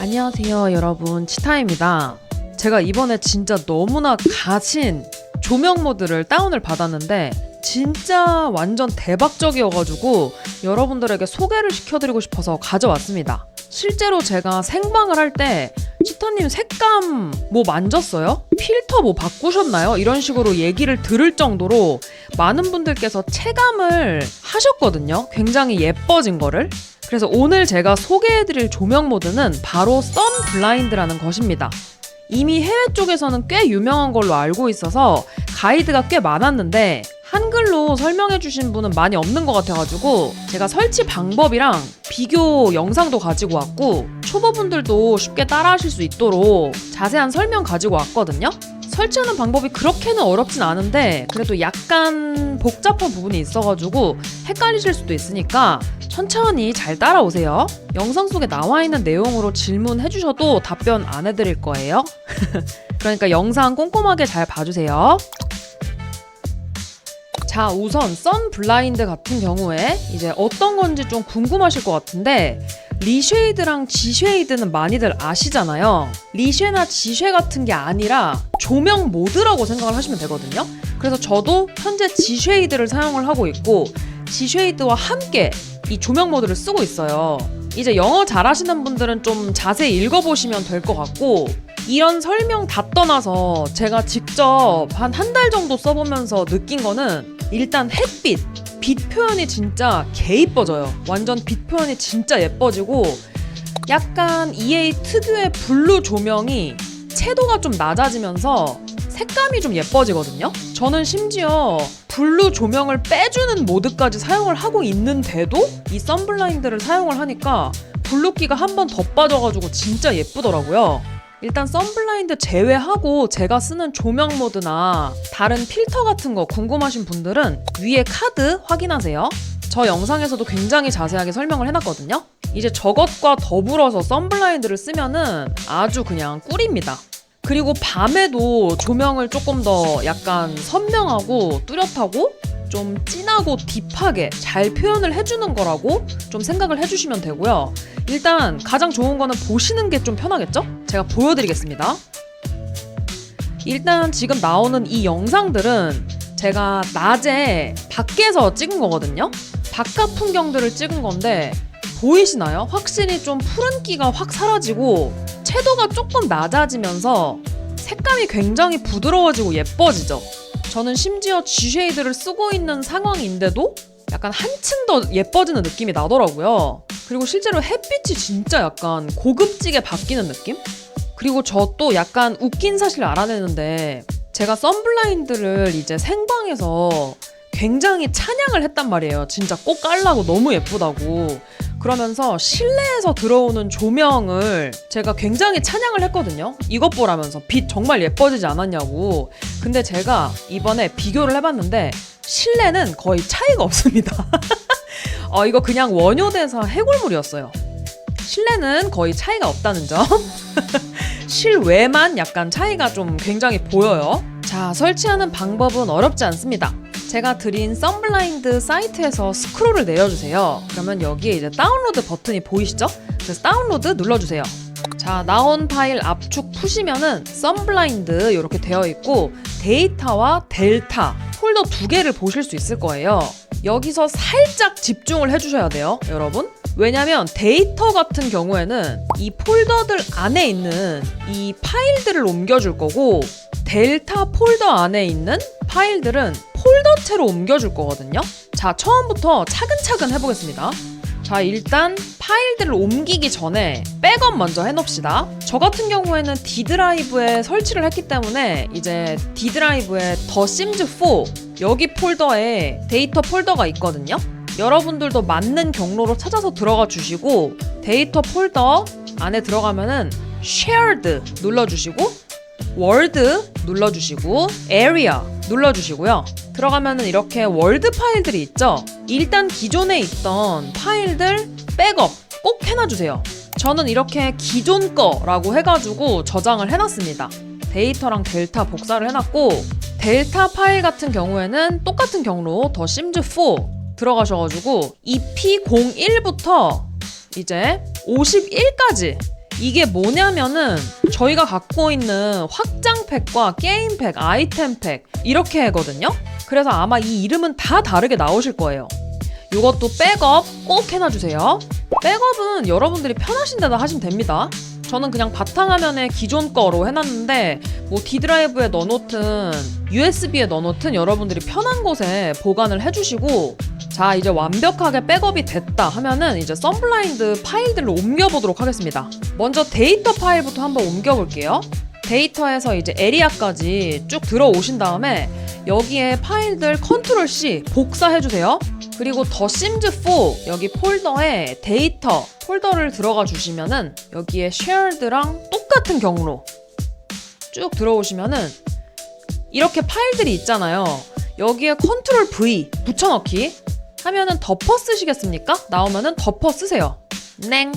안녕하세요, 여러분. 치타입니다. 제가 이번에 진짜 너무나 가신 조명 모드를 다운을 받았는데 진짜 완전 대박적이어가지고 여러분들에게 소개를 시켜드리고 싶어서 가져왔습니다. 실제로 제가 생방을 할 때 치타님 색감 뭐 만졌어요? 필터 뭐 바꾸셨나요? 이런 식으로 얘기를 들을 정도로 많은 분들께서 체감을 하셨거든요. 굉장히 예뻐진 거를. 그래서 오늘 제가 소개해드릴 조명 모드는 바로 선 블라인드라는 것입니다. 이미 해외 쪽에서는 꽤 유명한 걸로 알고 있어서 가이드가 꽤 많았는데 한글로 설명해 주신 분은 많이 없는 것 같아가지고 제가 설치 방법이랑 비교 영상도 가지고 왔고 초보분들도 쉽게 따라하실 수 있도록 자세한 설명 가지고 왔거든요. 설치하는 방법이 그렇게는 어렵진 않은데 그래도 약간 복잡한 부분이 있어가지고 헷갈리실 수도 있으니까 천천히 잘 따라오세요. 영상 속에 나와 있는 내용으로 질문해 주셔도 답변 안 해드릴 거예요. 그러니까 영상 꼼꼼하게 잘 봐주세요. 자, 우선 선 블라인드 같은 경우에 이제 어떤 건지 좀 궁금하실 것 같은데 리쉐이드랑 지쉐이드는 많이들 아시잖아요. 리쉐나 지쉐 같은 게 아니라 조명 모드라고 생각을 하시면 되거든요. 그래서 저도 현재 지쉐이드를 사용을 하고 있고 지쉐이드와 함께 이 조명 모드를 쓰고 있어요. 이제 영어 잘하시는 분들은 좀 자세히 읽어보시면 될 것 같고 이런 설명 다 떠나서 제가 직접 한 한 달 정도 써보면서 느낀 거는 일단 햇빛 빛 표현이 진짜 개 이뻐져요. 완전 빛 표현이 진짜 예뻐지고 약간 EA 특유의 블루 조명이 채도가 좀 낮아지면서 색감이 좀 예뻐지거든요. 저는 심지어 블루 조명을 빼주는 모드까지 사용을 하고 있는데도 이 선블라인드를 사용을 하니까 블루기가 한 번 더 빠져가지고 진짜 예쁘더라고요. 일단 선블라인드 제외하고 제가 쓰는 조명 모드나 다른 필터 같은 거 궁금하신 분들은 위에 카드 확인하세요. 저 영상에서도 굉장히 자세하게 설명을 해놨거든요. 이제 저것과 더불어서 선블라인드를 쓰면은 아주 그냥 꿀입니다. 그리고 밤에도 조명을 조금 더 약간 선명하고 뚜렷하고 좀 진하고 딥하게 잘 표현을 해주는 거라고 좀 생각을 해주시면 되고요. 일단 가장 좋은 거는 보시는 게 좀 편하겠죠? 제가 보여드리겠습니다. 일단 지금 나오는 이 영상들은 제가 낮에 밖에서 찍은 거거든요. 바깥 풍경들을 찍은 건데 보이시나요? 확실히 좀 푸른기가 확 사라지고 채도가 조금 낮아지면서 색감이 굉장히 부드러워지고 예뻐지죠. 저는 심지어 G쉐이드를 쓰고 있는 상황인데도 약간 한층 더 예뻐지는 느낌이 나더라고요. 그리고 실제로 햇빛이 진짜 약간 고급지게 바뀌는 느낌? 그리고 저 또 약간 웃긴 사실을 알아내는데 제가 선블라인드를 이제 생방에서 굉장히 찬양을 했단 말이에요. 진짜 꼭 깔라고 너무 예쁘다고. 그러면서 실내에서 들어오는 조명을 제가 굉장히 찬양을 했거든요. 이것 보라면서 빛 정말 예뻐지지 않았냐고. 근데 제가 이번에 비교를 해봤는데 실내는 거의 차이가 없습니다. 어, 이거 그냥 원효대사 해골물이었어요. 실내는 거의 차이가 없다는 점. 실외만 약간 차이가 좀 굉장히 보여요. 자, 설치하는 방법은 어렵지 않습니다. 제가 드린 썬블라인드 사이트에서 스크롤을 내려주세요. 그러면 여기에 이제 다운로드 버튼이 보이시죠? 그래서 다운로드 눌러주세요. 자, 나온 파일 압축 푸시면은 썬블라인드 이렇게 되어 있고 데이터와 델타 폴더 두 개를 보실 수 있을 거예요. 여기서 살짝 집중을 해주셔야 돼요, 여러분. 왜냐면 데이터 같은 경우에는 이 폴더들 안에 있는 이 파일들을 옮겨줄 거고 델타 폴더 안에 있는 파일들은 폴더체로 옮겨줄 거거든요. 자, 처음부터 차근차근 해보겠습니다. 자, 일단 파일들을 옮기기 전에 백업 먼저 해놓읍시다. 저 같은 경우에는 D 드라이브에 설치를 했기 때문에 이제 D 드라이브에 더 심즈 4 여기 폴더에 데이터 폴더가 있거든요. 여러분들도 맞는 경로로 찾아서 들어가 주시고 데이터 폴더 안에 들어가면은 shared 눌러주시고 월드 눌러주시고 area 눌러주시고요. 들어가면은 이렇게 월드 파일들이 있죠. 일단 기존에 있던 파일들 백업 꼭 해놔주세요. 저는 이렇게 기존 거라고 해가지고 저장을 해놨습니다. 데이터랑 델타 복사를 해놨고 델타 파일 같은 경우에는 똑같은 경로 더 심즈 4 들어가셔가지고 EP01부터 이제 51까지 이게 뭐냐면은 저희가 갖고 있는 확장팩과 게임팩, 아이템팩 이렇게 하거든요. 그래서 아마 이 이름은 다 다르게 나오실 거예요. 이것도 백업 꼭 해놔주세요. 백업은 여러분들이 편하신 데다 하시면 됩니다. 저는 그냥 바탕화면에 기존 거로 해놨는데 뭐 D 드라이브에 넣어놓든 USB에 넣어놓든 여러분들이 편한 곳에 보관을 해주시고 자 이제 완벽하게 백업이 됐다 하면은 이제 썬블라인드 파일들로 옮겨보도록 하겠습니다. 먼저 데이터 파일부터 한번 옮겨볼게요. 데이터에서 이제 에리아까지 쭉 들어오신 다음에 여기에 파일들 컨트롤 C 복사해 주세요. 그리고 더 심즈 4 여기 폴더에 데이터 폴더를 들어가 주시면은 여기에 shared랑 똑같은 경로 쭉 들어오시면은 이렇게 파일들이 있잖아요. 여기에 컨트롤 V 붙여넣기 하면은 덮어 쓰시겠습니까? 나오면은 덮어 쓰세요. 냉.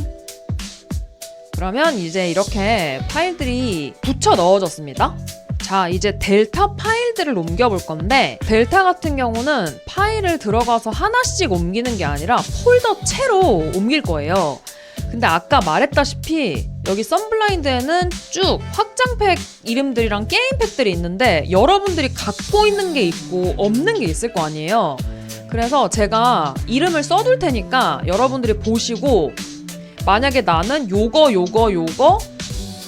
그러면 이제 이렇게 파일들이 붙여 넣어졌습니다. 자, 이제 델타 파일들을 옮겨볼 건데, 델타 같은 경우는 파일을 들어가서 하나씩 옮기는 게 아니라 폴더 채로 옮길 거예요. 근데 아까 말했다시피 여기 썬블라인드에는 쭉 확장팩 이름들이랑 게임팩들이 있는데 여러분들이 갖고 있는 게 있고 없는 게 있을 거 아니에요. 그래서 제가 이름을 써둘 테니까 여러분들이 보시고 만약에 나는 요거 요거 요거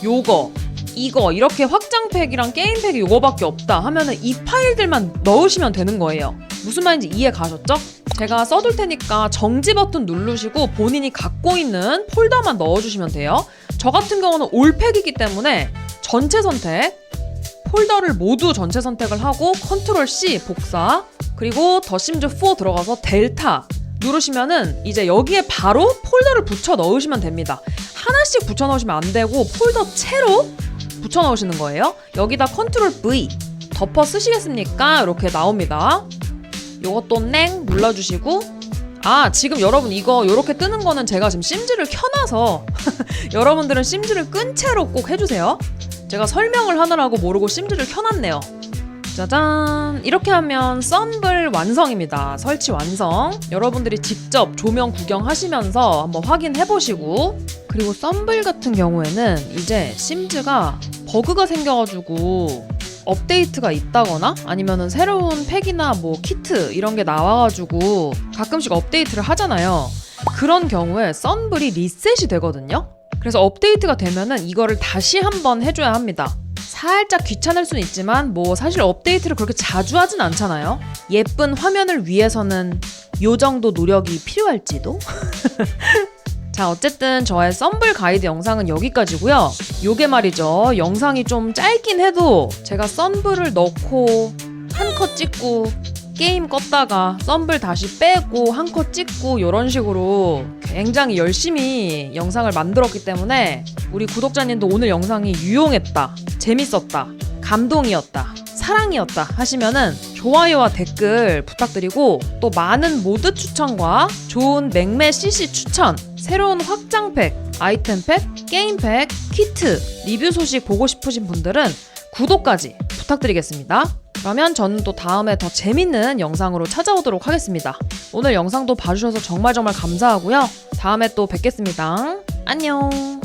요거 이거 이렇게 확장팩이랑 게임팩이 요거밖에 없다 하면은 이 파일들만 넣으시면 되는 거예요. 무슨 말인지 이해 가셨죠? 제가 써둘 테니까 정지 버튼 누르시고 본인이 갖고 있는 폴더만 넣어주시면 돼요. 저 같은 경우는 올팩이기 때문에 전체 선택, 폴더를 모두 전체 선택을 하고 컨트롤 C 복사, 그리고 더 심즈 4 들어가서 델타 누르시면은 이제 여기에 바로 폴더를 붙여 넣으시면 됩니다. 하나씩 붙여 넣으시면 안 되고 폴더 채로 붙여 넣으시는 거예요. 여기다 컨트롤 V 덮어 쓰시겠습니까? 이렇게 나옵니다. 요것도 냉 눌러주시고 아 지금 여러분 이거 이렇게 뜨는 거는 제가 지금 심지를 켜놔서 여러분들은 심지를 끈 채로 꼭 해주세요. 제가 설명을 하느라고 모르고 심지를 켜놨네요. 짜잔! 이렇게 하면 썬블 완성입니다. 설치 완성. 여러분들이 직접 조명 구경하시면서 한번 확인해 보시고. 그리고 썬블 같은 경우에는 이제 심즈가 버그가 생겨가지고 업데이트가 있다거나 아니면은 새로운 팩이나 뭐 키트 이런 게 나와가지고 가끔씩 업데이트를 하잖아요. 그런 경우에 썬블이 리셋이 되거든요 그래서 업데이트가 되면은 이거를 다시 한번 해줘야 합니다 살짝 귀찮을 수는 있지만 뭐 사실 업데이트를 그렇게 자주 하진 않잖아요. 예쁜 화면을 위해서는 요 정도 노력이 필요할지도. 자, 어쨌든 저의 썸블 가이드 영상은 여기까지고요. 요게 말이죠. 영상이 좀 짧긴 해도 제가 썬블을 넣고 한 컷 찍고 게임 껐다가 썸블 다시 빼고 한 컷 찍고 이런 식으로 굉장히 열심히 영상을 만들었기 때문에 우리 구독자님도 오늘 영상이 유용했다, 재밌었다, 감동이었다, 사랑이었다 하시면은 좋아요와 댓글 부탁드리고 또 많은 모드 추천과 좋은 맥매 CC 추천, 새로운 확장팩, 아이템팩, 게임팩, 키트, 리뷰 소식 보고 싶으신 분들은 구독까지 부탁드리겠습니다. 그러면 저는 또 다음에 더 재밌는 영상으로 찾아오도록 하겠습니다. 오늘 영상도 봐주셔서 정말 정말 감사하고요. 다음에 또 뵙겠습니다. 안녕.